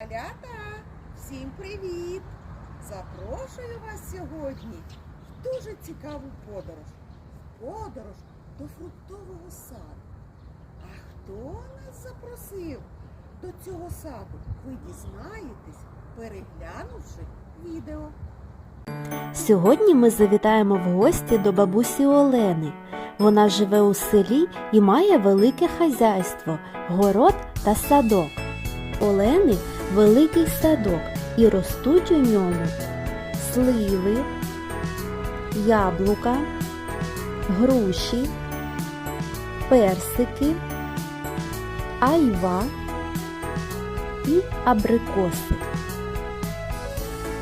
Малята, всім привіт! Запрошую вас сьогодні в дуже цікаву подорож. Подорож до фруктового саду. А хто нас запросив до цього саду? Ви дізнаєтесь, переглянувши відео. Сьогодні ми завітаємо в гості до бабусі Олени. Вона живе у селі і має велике хазяйство, город та садок. Олени великий садок і ростуть у ньому сливи, яблука, груші, персики, айва і абрикоси.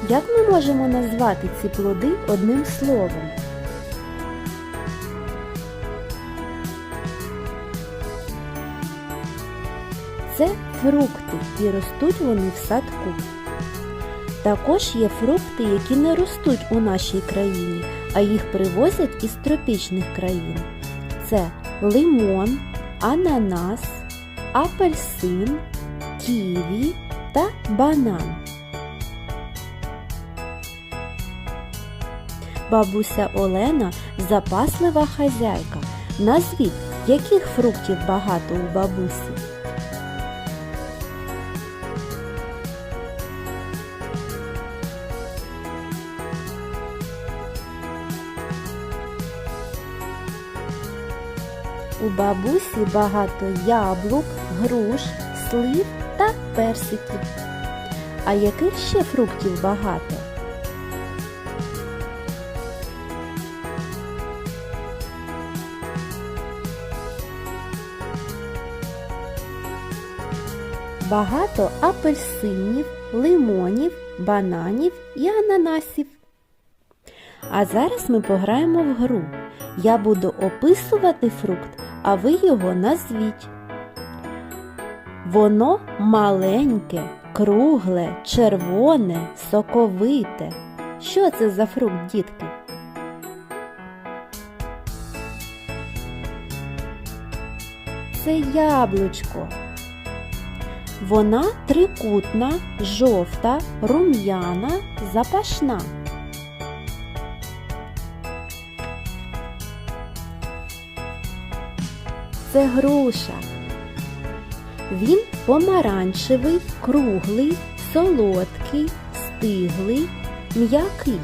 Як ми можемо назвати ці плоди одним словом? Це фрукти і ростуть вони в садку. Також є фрукти, які не ростуть у нашій країні, а їх привозять із тропічних країн. Це лимон, ананас, апельсин, ківі та банан. Бабуся Олена запаслива хазяйка. Назвіть, яких фруктів багато у бабусі? У бабусі багато яблук, груш, слив та персиків. А яких ще фруктів багато? Багато апельсинів, лимонів, бананів і ананасів. А зараз ми пограємо в гру. Я буду описувати фрукт, а ви його назвіть. Воно маленьке, кругле, червоне, соковите. Що це за фрукт, дітки? Це яблучко. Вона трикутна, жовта, рум'яна, запашна. Це груша. Він помаранчевий, круглий, солодкий, стиглий, м'який.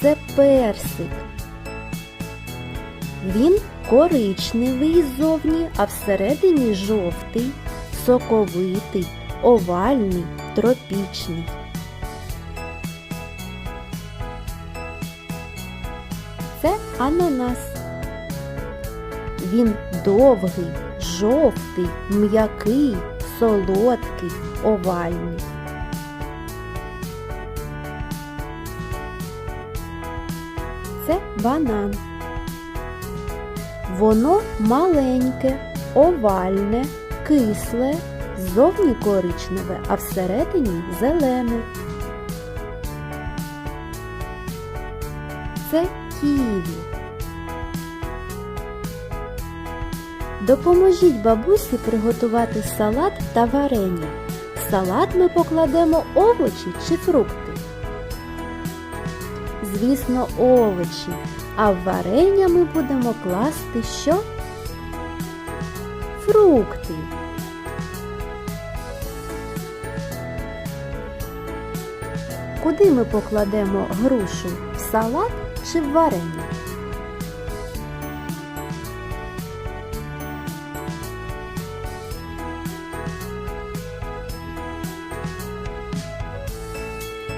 Це персик. Він коричневий ззовні, а всередині жовтий, соковитий, овальний, тропічний. Ананас. Він довгий, жовтий, м'який, солодкий, овальний. Це банан. Воно маленьке, овальне, кисле, ззовні коричневе, а всередині зелене. Це ківі. Допоможіть бабусі приготувати салат та варення. В салат ми покладемо овочі чи фрукти. Звісно, овочі, а в варення ми будемо класти що? Фрукти. Куди ми покладемо грушу? В салат чи варення?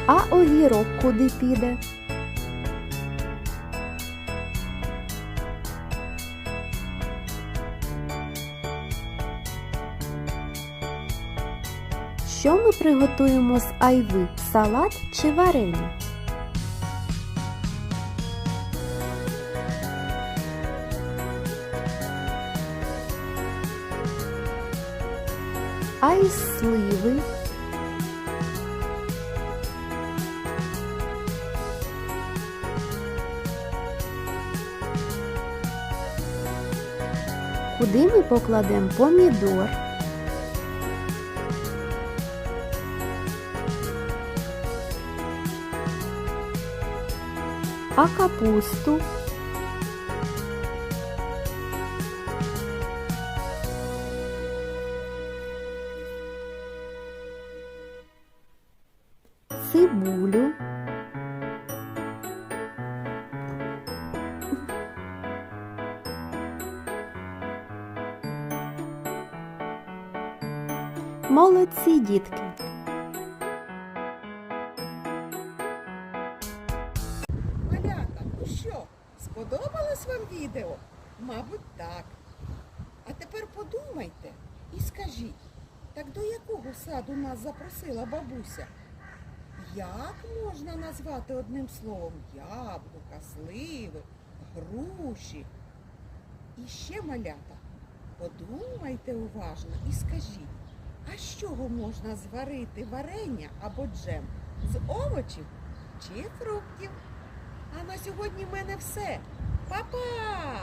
А огірок куди піде? Що ми приготуємо з айви? Салат чи варення? а сливи. Куди ми покладемо помідор? А капусту? Цибулю. Молодці, дітки! Малята, ну що, сподобалось вам відео? Мабуть, так. А тепер подумайте і скажіть, так до якого саду нас запросила бабуся? Як можна назвати одним словом яблука, сливи, груші? І ще малята, подумайте уважно і скажіть, а з чого можна зварити варення або джем? З овочів чи фруктів? А на сьогодні в мене все. Па-па!